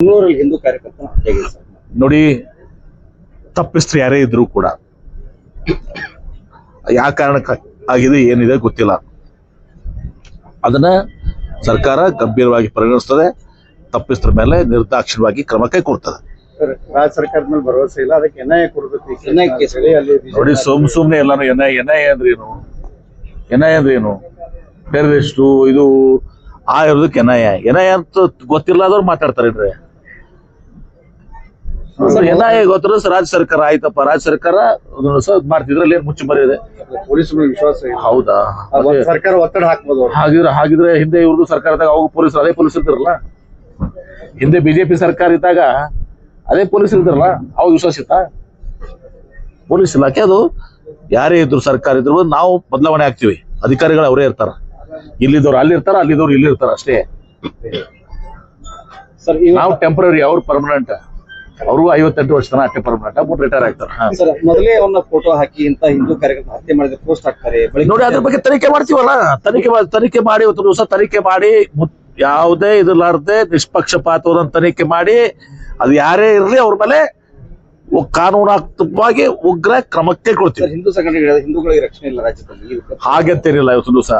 ಬೆಂಗಳೂರಲ್ಲಿ ಹಿಂದೂ ಕಾರ್ಯಕರ್ತನ ಸರ್ ನೋಡಿ ತಪ್ಪಿಸ್ತ್ರು ಯಾರೇ ಇದ್ರು ಕೂಡ ಯಾವ ಕಾರಣಕ್ಕೆ ಆಗಿದೆ ಏನಿದೆ ಗೊತ್ತಿಲ್ಲ. ಅದನ್ನ ಸರ್ಕಾರ ಗಂಭೀರವಾಗಿ ಪರಿಗಣಿಸ್ತದೆ ತಪ್ಪಿಸ್ತ್ರ ಮೇಲೆ ನಿರ್ದಾಕ್ಷಿಣ್ಯವಾಗಿ ಕ್ರಮ ಕೈಗೊಳ್ತದೆ. ಸರ್ ರಾಜ್ಯ ಸರ್ಕಾರದ ಮೇಲೆ ಭರವಸೆ ಇಲ್ಲ ಅದಕ್ಕೆ ಎನ್ಐಎ ಕೊಡಬೇಕು ಈ NIA ಕೇಸ್ ಹೇಳಿ ಅಲ್ಲಿ BJP ನೋಡಿ ಸುಮ್ ಸುಮ್ನೆ ಎಲ್ಲಾನು ಎನ್ ಐ ಎನ್ ಐ ಅಂದ್ರೇನು ಏನು? ಎನ್ ಐ ಅಂದ್ರೆ ಏನು? ಟೆರರಿಸ್ಟು ಇದು ಆ ಇರೋದಕ್ಕೆ ಎನ್ ಐ ಎನ್ ಐ ಅಂತ ಗೊತ್ತಿಲ್ಲದವ್ರು ಮಾತಾಡ್ತಾರೇನ್ರಿ ಐ ಗೊತ್ತಿರೋ? ರಾಜ್ಯ ಸರ್ಕಾರ ಆಯ್ತಪ್ಪ. ರಾಜ್ಯ ಸರ್ಕಾರ ಮಾಡ್ತಿದ್ರಲ್ಲಿ ಏನ್ ಮುಚ್ಚಿ ಮರಿದೆ ಪೊಲೀಸ್ ಮೇಲೆ ವಿಶ್ವಾಸ ಇಲ್ಲ. ಹೌದಾ? ಒಂದ್ ಸರ್ಕಾರ ಒತ್ತಡ ಹಾಕ್ಬೋದು ಅವ್ರು. ಹಾಗಿದ್ರೆ ಹಾಗಿದ್ರೆ ಹಿಂದೆ ಇವ್ರದ್ದು ಸರ್ಕಾರದಾಗ ಅವಾಗ ಪೊಲೀಸರು ಅದೇ ಪೊಲೀಸ್ ಇದ್ರಲ್ಲ ಹಿಂದೆ ಬಿಜೆಪಿ ಸರ್ಕಾರ ಇದ್ದಾಗ ಅದೇ ಪೊಲೀಸ್ ಇದ್ರಲ್ಲ ಅವಾಗ ವಿಶ್ವಾಸ ಇತ್ತ? ಪೊಲೀಸ್ ಇಲಾಖೆ ಅದು ಯಾರೇ ಇದ್ರು ಸರ್ಕಾರ ಇದ್ರು ನಾವು ಬದಲಾವಣೆ ಆಗ್ತೀವಿ. ಅಧಿಕಾರಿಗಳು ಅವರೇ ಇರ್ತಾರ. ಇಲ್ಲಿದ್ದವ್ರು ಅಲ್ಲಿ ಇರ್ತಾರ ಅಲ್ಲಿದ್ದವ್ರು ಇಲ್ಲಿ ಇರ್ತಾರ ಅಷ್ಟೇ. ಸರ್ ಇವ ನಾವು ಟೆಂಪರರಿ ಅವ್ರು ಪರ್ಮನೆಂಟ್ ಅವರು ಐವತ್ತೆಂಟು ವರ್ಷ ತನಕ ಅಟ್ಟೆ ಪರ್ಮನೆಂಟ್ ಆಗ್ಬಿಟ್ಟು ರಿಟೈರ್ ಆಗ್ತಾರೆ. ಸರ್ ಮೊದಲೇ ಅವನ್ನ ಫೋಟೋ ಹಾಕಿ ಇಂತ ಹಿಂದೂ ಕಾರ್ಯಕ್ರಮ ಹತ್ಯೆ ಮಾಡಿದ ಪೋಸ್ಟ್ ಹಾಕ್ತಾರೆ ಬಳಿಕ ನೋಡಿ ಅದ್ರ ಬಗ್ಗೆ ತನಿಖೆ ಮಾಡ್ತೀವಲ್ಲ? ತನಿಖೆ ಮಾ- ತನಿಖೆ ಮಾಡಿ ಒಂದು ದಿವಸ ತನಿಖೆ ಮಾಡಿ ಯಾವುದೇ ಇದಿರ್ಲಾರ್ದೆ ನಿಷ್ಪಕ್ಷಪಾತವಾದ ತನಿಖೆ ಮಾಡಿ ಅದು ಯಾರೇ ಇರಲಿ ಅವ್ರ ಮೇಲೆ ಒ- ಕಾನೂನಾತ್ಮಕವಾಗಿ ಉಗ್ರ ಕ್ರಮಕ್ಕೆ ಕೊಡ್ತೀವಿ. ಸರ್ ಹಿಂದೂ ಸಂಘಟನೆಗಳ ಹಿಂದೂಗಳಿಗೆ ರಕ್ಷಣೆ ಇಲ್ಲ ರಾಜ್ಯದಲ್ಲಿ. ಹಾಗೆ ಹಾಗಂತೇನಿಲ್ಲ ಇವತ್ತು ದಿವಸ.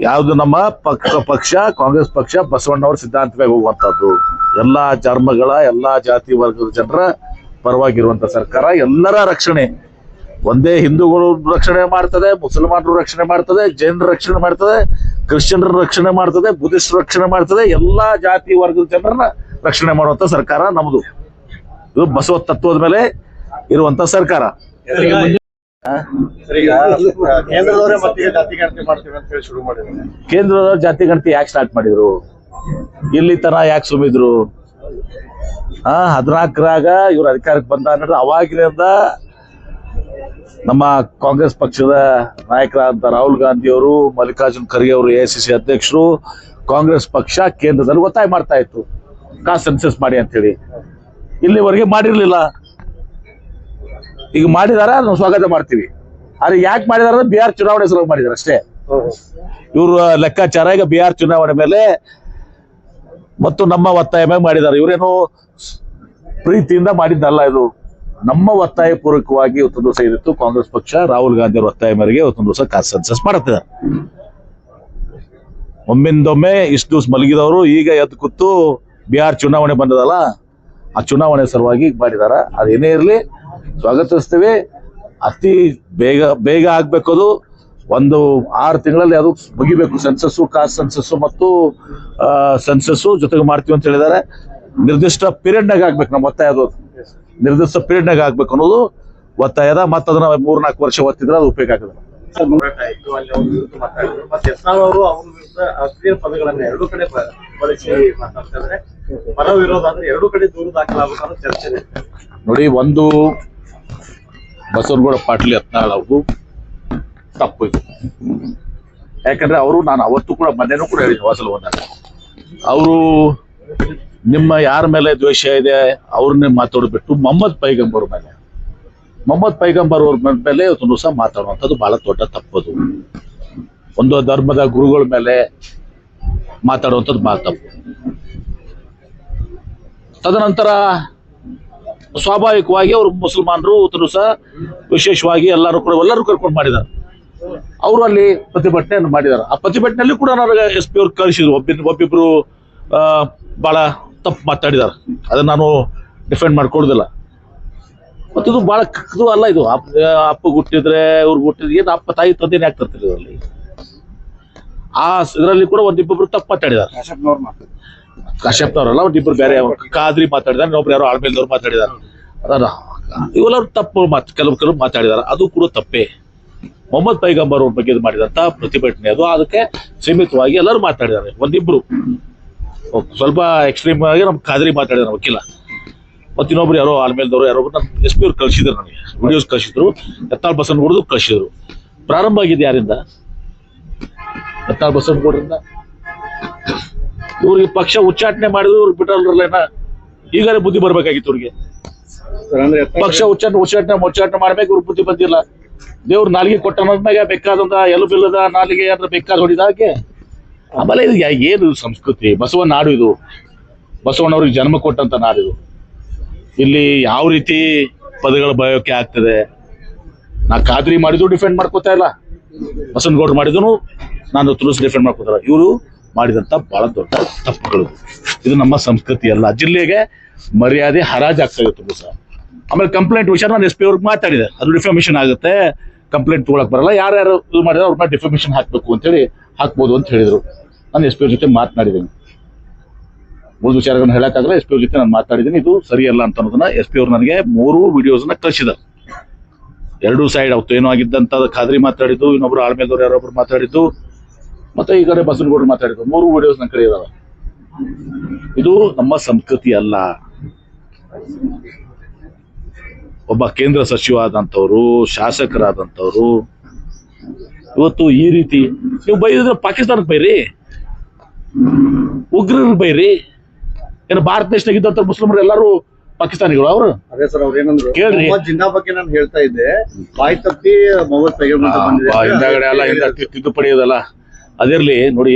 ಯಾವುದು ನಮ್ಮ ಪಕ್ಷ ಪಕ್ಷ, ಕಾಂಗ್ರೆಸ್ ಪಕ್ಷ ಬಸವಣ್ಣವ್ರ ಸಿದ್ಧಾಂತವಾಗಿ ಮೇಲೆ ಹೋಗುವಂತದ್ದು ಎಲ್ಲಾ ಧರ್ಮಗಳ ಎಲ್ಲಾ ಜಾತಿ ವರ್ಗದ ಜನರ ಪರವಾಗಿರುವಂತ ಸರ್ಕಾರ, ಎಲ್ಲರ ರಕ್ಷಣೆ. ಒಂದೇ ಹಿಂದೂಗಳು ರಕ್ಷಣೆ ಮಾಡ್ತದೆ, ಮುಸಲ್ಮಾನರು ರಕ್ಷಣೆ ಮಾಡ್ತದೆ, ಜೈನರ ರಕ್ಷಣೆ ಮಾಡ್ತದೆ, ಕ್ರಿಶ್ಚಿಯನ್ರ ರಕ್ಷಣೆ ಮಾಡ್ತದೆ, ಬುದ್ಧಿಸ್ಟ್ ರಕ್ಷಣೆ ಮಾಡ್ತದೆ, ಎಲ್ಲಾ ಜಾತಿ ವರ್ಗದ ಜನರನ್ನ ರಕ್ಷಣೆ ಮಾಡುವಂತ ಸರ್ಕಾರ ನಮ್ದು. ಇದು ಬಸವ ತತ್ವದ ಮೇಲೆ ಇರುವಂತ ಸರ್ಕಾರ. ಕೇಂದ್ರದವರೇ ಜಾತಿ ಗಣತಿ ಯಾಕೆ ಸ್ಟಾರ್ಟ್ ಮಾಡಿದ್ರು? ಇಲ್ಲಿ ತನ ಯಾಕೆ ಸುಮಿದ್ರು ಹಾ ಹದಿನಾಲ್ಕರಾಗ ಇವ್ರ ಅಧಿಕಾರಕ್ಕೆ ಬಂದ ಅನ್ನೋದು ಅವಾಗಿನಿಂದ ನಮ್ಮ ಕಾಂಗ್ರೆಸ್ ಪಕ್ಷದ ನಾಯಕರಾದ ರಾಹುಲ್ ಗಾಂಧಿ ಅವರು ಮಲ್ಲಿಕಾರ್ಜುನ್ ಖರ್ಗೆ ಅವರು ಎ ಸಿ ಸಿ ಅಧ್ಯಕ್ಷರು ಕಾಂಗ್ರೆಸ್ ಪಕ್ಷ ಕೇಂದ್ರದಲ್ಲಿ ಒತ್ತಾಯ ಮಾಡ್ತಾ ಇತ್ತು. ಕಾನ್ಸೆನ್ಸಸ್ ಸೆನ್ಸಸ್ ಮಾಡಿ ಅಂತೇಳಿ ಇಲ್ಲಿವರೆಗೆ ಮಾಡಿರ್ಲಿಲ್ಲ. ಈಗ ಮಾಡಿದಾರ ನಾವು ಸ್ವಾಗತ ಮಾಡ್ತೀವಿ. ಆದ್ರೆ ಯಾಕೆ ಮಾಡಿದಾರ ಬಿಹಾರ್ ಚುನಾವಣೆ ಸಲುವಾಗಿ ಮಾಡಿದಾರೆ ಅಷ್ಟೇ. ಇವರು ಲೆಕ್ಕಾಚಾರ, ಈಗ ಬಿಹಾರ್ ಚುನಾವಣೆ ಮೇಲೆ ಮತ್ತು ನಮ್ಮ ಒತ್ತಾಯ ಮೇಲೆ ಮಾಡಿದ್ದಾರೆ ಇವರೇನು ಪ್ರೀತಿಯಿಂದ ಮಾಡಿದ್ದಲ್ಲ ಇದು. ನಮ್ಮ ಒತ್ತಾಯ ಪೂರ್ವಕವಾಗಿ ಇವತ್ತೊಂದು ದಿವಸ ಇದಿತ್ತು. ಕಾಂಗ್ರೆಸ್ ಪಕ್ಷ ರಾಹುಲ್ ಗಾಂಧಿ ಅವರ ಒತ್ತಾಯ ಮೇರೆಗೆ ಇವತ್ತೊಂದು ದಿವಸ ಕಾನ್ಸೆನ್ಸಸ್ ಮಾಡುತ್ತಿದ್ದಾರೆ ಒಮ್ಮಿಂದೊಮ್ಮೆ ಇಷ್ಟು ದಿವಸ ಮಲಗಿದವರು, ಈಗ ಎದ್ದು ಕೂತು ಬಿಹಾರ್ ಚುನಾವಣೆ ಬಂದದಲ್ಲ, ಆ ಚುನಾವಣೆ ಸಲುವಾಗಿ ಮಾಡಿದಾರ. ಅದೇನೇ ಇರಲಿ ಸ್ವಾಗತಿಸ್ತೀವಿ. ಅತಿ ಬೇಗ ಬೇಗ ಆಗ್ಬೇಕು ಅದು ಒಂದು ಆರು ತಿಂಗಳಲ್ಲಿ ಅದು ಮುಗಿಬೇಕು. ಸೆನ್ಸಸ್ಸು ಕಾಸ್ಟ್ ಸೆನ್ಸಸ್ಸು ಮತ್ತು ಸೆನ್ಸಸ್ಸು ಜೊತೆಗೆ ಮಾಡ್ತೀವಿ ಅಂತ ಹೇಳಿದ್ದಾರೆ. ನಿರ್ದಿಷ್ಟ ಪೀರಿಯಡ್ನಾಗ ಆಗ್ಬೇಕು ನಮ್ಮ ಒತ್ತಾಯ ಅದು. ನಿರ್ದಿಷ್ಟ ಪೀರಿಯಡ್ನಾಗ ಆಗ್ಬೇಕು ಅನ್ನೋದು ಒತ್ತಾಯದ ಮತ್ತೆ ಅದನ್ನ ಮೂರ್ನಾಲ್ಕು ವರ್ಷ ಒತ್ತಿದ್ರೆ ಅದು ಉಪಯೋಗ ಆಗಲ್ಲ ನೋಡಿ ಒಂದು ಬಸವನಗೌಡ ಪಾಟೀಲ್ ಯತ್ನಾಳ್ ತಪ್ಪು ಇದು. ಯಾಕಂದ್ರೆ ಅವರು ನಾನು ಅವತ್ತು ಕೂಡ ಮನೆನೂ ಕೂಡ ಹೇಳಿದ್ದೆ ವಾಸಲ್ ಹೋದಾಗ ಅವರು ನಿಮ್ಮ ಯಾರ ಮೇಲೆ ದ್ವೇಷ ಇದೆ, ಅವ್ರನ್ನೇ ಮಾತಾಡ್ಬಿಟ್ಟು ಬಿಟ್ಟು ಮೊಹಮ್ಮದ್ ಪೈಗಂಬರ್ ಮೇಲೆ. ಮೊಹಮ್ಮದ್ ಪೈಗಂಬರ್ ಅವ್ರ ಮೇಲೆ ಇವತ್ತು ಸಹ ಮಾತಾಡುವಂಥದ್ದು ಬಹಳ ದೊಡ್ಡ ತಪ್ಪದು ಒಂದು ಧರ್ಮದ ಗುರುಗಳ ಮೇಲೆ ಮಾತಾಡುವಂಥದ್ದು ಬಹಳ ತಪ್ಪು. ತದನಂತರ ಸ್ವಾಭಾವಿಕವಾಗಿ ಅವರು ಮುಸಲ್ಮಾನರು ಉತ್ತರ ಸಹ ವಿಶೇಷವಾಗಿ ಎಲ್ಲರೂ ಕೂಡ ಎಲ್ಲರೂ ಕರ್ಕೊಂಡು ಮಾಡಿದ್ದಾರೆ. ಅವರು ಅಲ್ಲಿ ಪ್ರತಿಭಟನೆಯನ್ನು ಮಾಡಿದ್ದಾರೆ. ಆ ಪ್ರತಿಭಟನೆಯಲ್ಲಿ ಕೂಡ ನನಗೆ ಎಸ್ ಪಿ ಅವ್ರು ಕಳಿಸಿದ್ರು. ಒಬ್ಬ ಒಬ್ಬಿಬ್ರು ಬಹಳ ತಪ್ಪು ಮಾತಾಡಿದ್ದಾರೆ. ಅದನ್ನ ನಾನು ಡಿಫೆಂಡ್ ಮಾಡ್ಕೊಡುದಿಲ್ಲ ಮತ್ತು ಇದು ಬಹಳ ಕಕ್ಕದು ಅಲ್ಲ ಇದು. ಅಪ್ಪ ಹುಟ್ಟಿದ್ರೆ, ಇವ್ರು ಹುಟ್ಟಿದ್ರೆ ಏನು ಅಪ್ಪ, ತಾಯಿ ತಂದೆನೇ ಆಗ್ತಿರ್ತಾರೆ ಇದರಲ್ಲಿ? ಆ, ಇದರಲ್ಲಿ ಕೂಡ ಒಂದಿಬ್ಬರು ತಪ್ಪು ಮಾತಾಡಿದ್ದಾರೆ. ಕಾಶ್ಯಪ್ನವ್ರು ಮಾತಾಡ್ತಾರೆ ಇಬ್ಬರು ಬೇರೆ ಕಾದ್ರಿ ಮಾತಾಡಿದಾರೆ, ಇನ್ನೊಬ್ರು ಯಾರೋ ಆಳ್ಮೇಲ್ದವ್ರು ಮಾತಾಡಿದಾರೆ. ಅದನ್ನ ಇವೆಲ್ಲರೂ ತಪ್ಪು ಮಾತು ಕೆಲವು ಕೆಲವು ಮಾತಾಡಿದಾರೆ. ಅದು ಕೂಡ ತಪ್ಪೇ. ಮೊಹಮ್ಮದ್ ಪೈಗಂಬರ್ ಅವ್ರ ಬಗ್ಗೆ ಮಾಡಿದಂತ ಪ್ರತಿಭಟನೆ ಅದು. ಅದಕ್ಕೆ ಸೀಮಿತವಾಗಿ ಎಲ್ಲರೂ ಮಾತಾಡಿದ್ದಾರೆ ಒಂದಿಬ್ರು. ಸ್ವಲ್ಪ ಎಕ್ಸ್ಟ್ರೀಮ್ ಆಗಿ ನಮ್ ಖಾದ್ರಿ ಮಾತಾಡಿದಾರೆ, ವಕೀಲ. ಮತ್ತೆ ಇನ್ನೊಬ್ರು ಯಾರೋ ಆಲ್ಮೇಲ್ದವ್ರು ಯಾರೋ ನನ್ನ ಎಸ್ ಪಿ ಅವ್ರು ಕಳಿಸಿದ್ರು ನನಗೆ ವಿಡಿಯೋಸ್ ಕಳಿಸಿದ್ರು. ಬಸನ್ ಬಸವನಗೌಡದು ಕಳಿಸಿದ್ರು. ಪ್ರಾರಂಭ ಆಗಿದೆ ಯಾರಿಂದ? ಯತ್ನಾಳ್ ಬಸವನಗೌಡರಿಂದ? ಇವ್ರಿಗೆ ಪಕ್ಷ ಉಚ್ಚಾಟನೆ ಮಾಡಿದ್ರು ಇವ್ರಿಗೆ ಬಿಟ್ಟಲ್ರಲ್ಲೇನ ಈಗಾಗಲೇ ಬುದ್ಧಿ ಬರ್ಬೇಕಾಗಿತ್ತು ಇವ್ರಿಗೆ. ಪಕ್ಷ ಉಚ್ಚಾಟನೆ ಉಚ್ಚಾಟನೆ ಉಚ್ಚಾಟನೆ ಮಾಡ್ಬೇಕು ಇವ್ರಿಗೆ ಬುದ್ಧಿ ಬಂದಿಲ್ಲ. ದೇವ್ರ ನಾಲಿಗೆ ಕೊಟ್ಟ ಅನ್ನೋದ್ಮ್ಯಾಗ ಬೇಕಾದಂತ ಎಲ್ಲೂ ಬಿಲ್ಲದ ನಾಲಿಗೆ ಅಂದ್ರೆ ಬೇಕಾದ ಹಾಗೆ ಆಮೇಲೆ ಇದು ಏನು ಇದು ಸಂಸ್ಕೃತಿ? ಬಸವನ ನಾಡು ಇದು. ಬಸವಣ್ಣವ್ರಿಗೆ ಜನ್ಮ ಕೊಟ್ಟಂತ ನಾಡು ಇದು. ಇಲ್ಲಿ ಯಾವ ರೀತಿ ಪದಗಳು ಬಯೋಕೆ ಆಗ್ತದೆ? ನಾ ಖಾದ್ರಿ ಮಾಡಿದ್ರು ಡಿಫೆಂಡ್ ಮಾಡ್ಕೋತಾ ಇಲ್ಲ. ಬಸವನಗೌಡ್ರು ಮಾಡಿದ್ರು ನಾನು ತುಳಸಿ ಡಿಫೆಂಡ್ ಮಾಡ್ಕೋತಾರ ಇವರು ಮಾಡಿದಂತ ಬಹಳ ದೊಡ್ಡ ತಪ್ಪುಗಳು. ಇದು ನಮ್ಮ ಸಂಸ್ಕೃತಿ ಅಲ್ಲ. ಜಿಲ್ಲೆಗೆ ಮರ್ಯಾದೆ ಹರಾಜಾಗ್ತಾ ಇದೆ ಸರ್ ಆಮೇಲೆ ಕಂಪ್ಲೇಂಟ್ ವಿಷಯ ನಾನು ಎಸ್ ಪಿ ಅವ್ರಿಗೆ ಮಾತಾಡಿದೆ. ಅದು ಡಿಫಾಮೇಷನ್ ಆಗುತ್ತೆ. ಕಂಪ್ಲೇಂಟ್ ತಗೊಳಕ್ ಬರಲ್ಲ. ಯಾರ್ಯಾರು ಇದು ಮಾಡಿದ್ರೆ ಅವ್ರ ಮೇಲೆ ಡಿಫಾಮೇಷನ್ ಹಾಕ್ಬೇಕು ಅಂತೇಳಿ ಹಾಕ್ಬೋದು ಅಂತ ಹೇಳಿದ್ರು. ನಾನು ಎಸ್ ಪಿ ಅವ್ರ ಜೊತೆ ಮಾತನಾಡಿದ್ದೀನಿ. ಉಳಿದ ವಿಚಾರಗಳನ್ನ ಹೇಳೋಕ್ಕಾಗಲ್ಲ. ಎಸ್ ಪಿ ಅವ್ರ ಜೊತೆ ನಾನು ಮಾತಾಡಿದ್ದೀನಿ ಇದು ಸರಿಯಲ್ಲ ಅಂತ ಅನ್ನೋದನ್ನ ಎಸ್ ಪಿ ಅವ್ರು ನನಗೆ ಮೂರು ವಿಡಿಯೋಸ್ನ ಕಳಿಸಿದರು ಎರಡೂ ಸೈಡ್ ಅವತ್ತು ಏನೋ ಆಗಿದ್ದಂತ ಖಾದ್ರಿ ಮಾತಾಡಿದ್ದು ಇನ್ನೊಬ್ರು ಆಳ್ಮೇದವ್ರು ಯಾರೊಬ್ರು ಮಾತಾಡಿದ್ದು ಮತ್ತೆ ಈ ಕಡೆ ಬಸನಗೌಡರು ಮಾತಾಡಿದ್ರು. ಮೂರು ವಿಡಿಯೋಸ್ ನನ್ನ ಕಡೆ ಇದಾವೆ. ಇದು ನಮ್ಮ ಸಂಸ್ಕೃತಿ ಅಲ್ಲ. ಒಬ್ಬ ಕೇಂದ್ರ ಸಚಿವ ಆದಂಥವ್ರು ಶಾಸಕರಾದಂಥವ್ರು ಇವತ್ತು ಈ ರೀತಿ ನೀವು ಬೈದ್ರೆ ಪಾಕಿಸ್ತಾನಕ್ಕೆ ಬೈರಿ? ಉಗ್ರರು ಬೈರಿ? ಏನು ಭಾರತ ದೇಶದಾಗ ಇದ್ದಂತ ಮುಸ್ಲಿಮರು ಎಲ್ಲರೂ ಪಾಕಿಸ್ತಾನಿಗಳು ಅವರು? ಅದೇ ಸರ್ ಅವ್ರು ಏನಂದ್ರು? ಕೇಳ್ರಿ. ಜಿಂದಾ ಜಿನ್ನಾ ಬಗ್ಗೆ ನಾನು ಹೇಳ್ತಾ ಇದ್ದೆ. ಬಾಯಿ ತಪ್ಪಿ ಮೊಹಮ್ಮದ್ ಪೈಗಂಬರ್ ಹಿಂದಾಗಡೆ ಎಲ್ಲ ತಿದ್ದುಪಡಿ ಇದಲ್ಲ ಅದಿರ್ಲಿ ನೋಡಿ,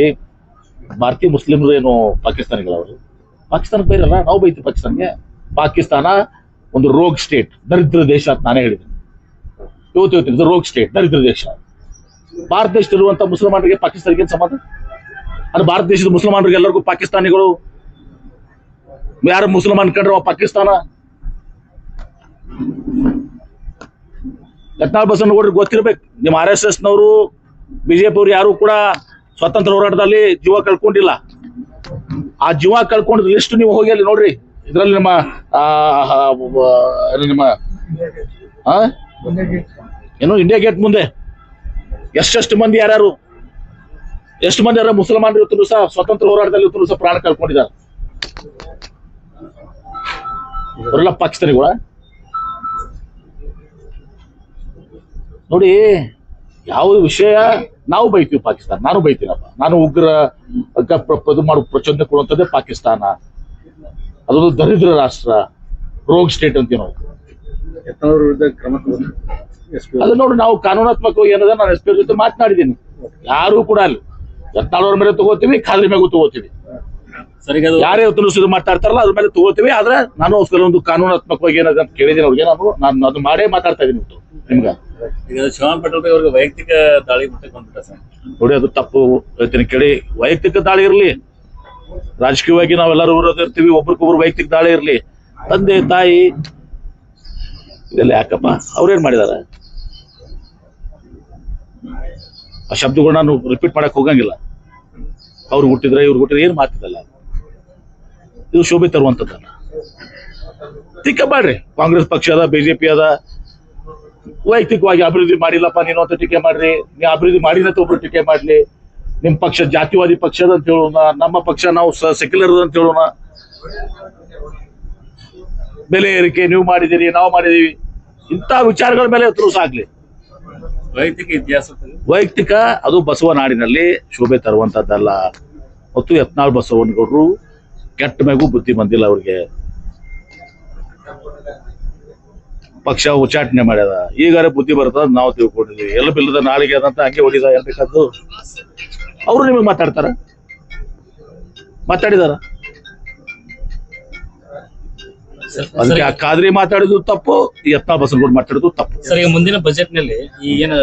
ಭಾರತೀಯ ಮುಸ್ಲಿಮರು ಏನು ಪಾಕಿಸ್ತಾನಿಗಳವರು? ಪಾಕಿಸ್ತಾನಕ್ಕೆ ಬೈರಲ್ಲ ನಾವು ಬೈತೀವಿ ಪಾಕಿಸ್ತಾನ್ಗೆ. ಪಾಕಿಸ್ತಾನ ಒಂದು ರೋಗ್ ಸ್ಟೇಟ್, ದರಿದ್ರ ದೇಶ ಅಂತ ನಾನೇ ಹೇಳಿದ್ದೀನಿ ಇವತ್ತು ಇವತ್ತು ರೋಗ್ ಸ್ಟೇಟ್, ದರಿದ್ರ ದೇಶ. ಭಾರತ ದೇಶದಲ್ಲಿರುವಂತ ಮುಸಲ್ಮಾನರಿಗೆ ಪಾಕಿಸ್ತಾನಿಗೆ ಸಂಬಂಧ? ಅದು ಭಾರತ ದೇಶದ ಮುಸಲ್ಮಾನರಿಗೆ ಎಲ್ಲರಿಗೂ ಪಾಕಿಸ್ತಾನಿಗಳು? ಯಾರು ಮುಸಲ್ಮಾನ್ ಕಂಡ್ರೆ ಪಾಕಿಸ್ತಾನ? ಯತ್ನಾಳ್ ಬಸವನಗೌಡ್ರಿಗೆ ಗೊತ್ತಿರ್ಬೇಕು. ನಿಮ್ಮ ಆರ್ ಎಸ್ ಎಸ್ ನವರು ಬಿಜೆಪಿ ಅವ್ರು ಯಾರು ಕೂಡ ಸ್ವತಂತ್ರ ಹೋರಾಟದಲ್ಲಿ ಜೀವ ಕಳ್ಕೊಂಡಿಲ್ಲ. ಆ ಜೀವ ಕಳ್ಕೊಂಡ್ ಲಿಸ್ಟ್ ನೀವು ಹೋಗಿ ಅಲ್ಲಿ ನೋಡ್ರಿ. ಇದ್ರಲ್ಲಿ ನಿಮ್ಮ ನಿಮ್ಮ? ಏನು ಇಂಡಿಯಾ ಗೇಟ್ ಮುಂದೆ? ಎಷ್ಟೆಷ್ಟು ಮಂದಿ ಯಾರ್ಯಾರು? ಎಷ್ಟು ಮಂದಿ ಯಾರು ಮುಸಲ್ಮಾನರು ಇವತ್ತು ಸಹ ಸ್ವತಂತ್ರ ಹೋರಾಟದಲ್ಲಿ ಇವತ್ತು ಸಹ ಪ್ರಾಣ ಕಳ್ಕೊಂಡಿದ್ದಾರೆ. ಅವರೆಲ್ಲ ಪಾಕಿಸ್ತಾನಿಗಳ? ನೋಡಿ ಯಾವ ವಿಷಯ ನಾವು ಬೈತೀವಿ ಪಾಕಿಸ್ತಾನ. ನಾನು ಬೈತೀನಪ್ಪ. ನಾನು ಉಗ್ರ ಇದು ಮಾಡು ಪ್ರಚೋದನೆ ಕೊಡುವಂಥದ್ದೇ ಪಾಕಿಸ್ತಾನ. ಅದೊಂದು ದರಿದ್ರ ರಾಷ್ಟ್ರ ರೋಗ್ ಸ್ಟೇಟ್ ಅಂತೀವಿ ನಾವು. ಅದು ನೋಡಿ ನಾವು ಕಾನೂನಾತ್ಮಕವಾಗಿ ಏನದ ನಾನು ಎಸ್ ಪಿ ಜೊತೆ ಮಾತನಾಡಿದ್ದೀನಿ. ಯಾರು ಕೂಡ ಅಲ್ಲಿ. ಎತ್ತಾಳವ್ರ ಮೇಲೆ ತಗೋತೀವಿ ಖಾದ್ರಿ ಮೇಗೂ ತಗೋತೀವಿ. ಯಾರೇ ಹೊತ್ತು ಮಾಡ್ತಾ ಇರ್ತಾರಲ್ಲ ಅದ್ರ ಮೇಲೆ ತಗೋತೀವಿ. ಆದ್ರೆ ನಾನು ಒಂದು ಕಾನೂನಾತ್ಮಕವಾಗಿ ಏನಾದ್ರು ಅಂತ ಕೇಳಿದ್ದೀನಿ ಅವ್ರಿಗೆ ನಾನು ನಾನು ಅದು ಮಾಡೇ ಮಾತಾಡ್ತಾ ಇದೀನಿ ಇವತ್ತು ನಿಮ್ಗೆ. ಶಿವನ್ ಪಟೇಲ್ ಅವ್ರಿಗೆ ವೈಯಕ್ತಿಕ ದಾಳಿ ಸರ್. ನೋಡಿ ಅದು ತಪ್ಪು ಹೇಳ್ತೀನಿ ಕೇಳಿ. ವೈಯಕ್ತಿಕ ದಾಳಿ ಇರಲಿ. ರಾಜಕೀಯವಾಗಿ ನಾವೆಲ್ಲರೂ ಇರ್ತೀವಿ ಒಬ್ರಿಗೊಬ್ರು ವೈಯಕ್ತಿಕ ದಾಳಿ ಇರಲಿ. ತಂದೆ ತಾಯಿ ಇದೆಲ್ಲ ಯಾಕಪ್ಪ? ಅವ್ರೇನ್ ಮಾಡಿದಾರ? ಆ ಶಬ್ದಗಳು ನಾನು ರಿಪೀಟ್ ಮಾಡಕ್ ಹೋಗಂಗಿಲ್ಲ. ಅವ್ರು ಹುಟ್ಟಿದ್ರೆ, ಇವ್ರು ಹುಟ್ಟಿದ್ರೆ ಏನು ಮಾತಿದಲ್ಲ ಇದು ಶೋಭೆ ತರುವಂತದ್ದಲ್ಲ ಟೀಕೆ ಮಾಡ್ರಿ ಕಾಂಗ್ರೆಸ್ ಪಕ್ಷ ಅದ ಬಿಜೆಪಿ ಅದ. ವೈಯಕ್ತಿಕವಾಗಿ ಅಭಿವೃದ್ಧಿ ಮಾಡಿಲ್ಲಪ್ಪ, ನೀನು ಅಂತ ಟೀಕೆ ಮಾಡ್ರಿ. ನೀವು ಅಭಿವೃದ್ಧಿ ಮಾಡಿದಂತ ಒಬ್ರು ಟೀಕೆ ಮಾಡ್ಲಿ. ನಿಮ್ ಪಕ್ಷ ಜಾತಿವಾದಿ ಪಕ್ಷದ ಅಂತ ಹೇಳೋಣ. ನಮ್ಮ ಪಕ್ಷ ನಾವು ಸೆಕ್ಯುಲರ್ ಅಂತ ಹೇಳೋಣ. ಬೆಲೆ ಏರಿಕೆ, ನೀವು ಮಾಡಿದಿರಿ ನಾವು ಮಾಡಿದೀವಿ ಇಂಥ ವಿಚಾರಗಳ ಮೇಲೆ ತುರುಸ ಆಗ್ಲಿ ವೈಯಕ್ತಿಕ ಇತಿಹಾಸ ವೈಯಕ್ತಿಕ, ಅದು ಬಸವ ನಾಡಿನಲ್ಲಿ ಶೋಭೆ ತರುವಂತದ್ದಲ್ಲ. ಮತ್ತು ಯತ್ನಾಳ್ ಬಸವನಗೌಡರು ಕೆಟ್ಟ ಮೇಗೂ, ಬುದ್ಧಿ ಬಂದಿಲ್ಲ ಅವ್ರಿಗೆ. ಪಕ್ಷ ಉಚ್ಚಾಟನೆ ಮಾಡ್ಯದ ಈಗಾರೆ ಬುದ್ಧಿ ಬರ್ತದ ನಾವು ತಿಳ್ಕೊಂಡಿದ್ವಿ. ಎಲ್ಲ ಬಿಲ್ಲದ ನಾಳಿಗೆ ಅದಂತ ಹಂಗೆ ಹೊಡಿದ ಅವ್ರು ಅವರು ನಿಮಗೆ ಮಾತಾಡ್ತಾರ? ಮಾತಾಡಿದಾರ? ಅದಕ್ಕೆ ಆ ಖಾದ್ರಿ ಮಾತಾಡಿದ್ದು ತಪ್ಪು ಈ ಯತ್ನಾಳ್ ಬಸವನಗೌಡ ಮಾತಾಡಿದ್ರು ತಪ್ಪು. ಸರ್ ಈಗ ಮುಂದಿನ ಬಜೆಟ್ನಲ್ಲಿ ಈ ಏನು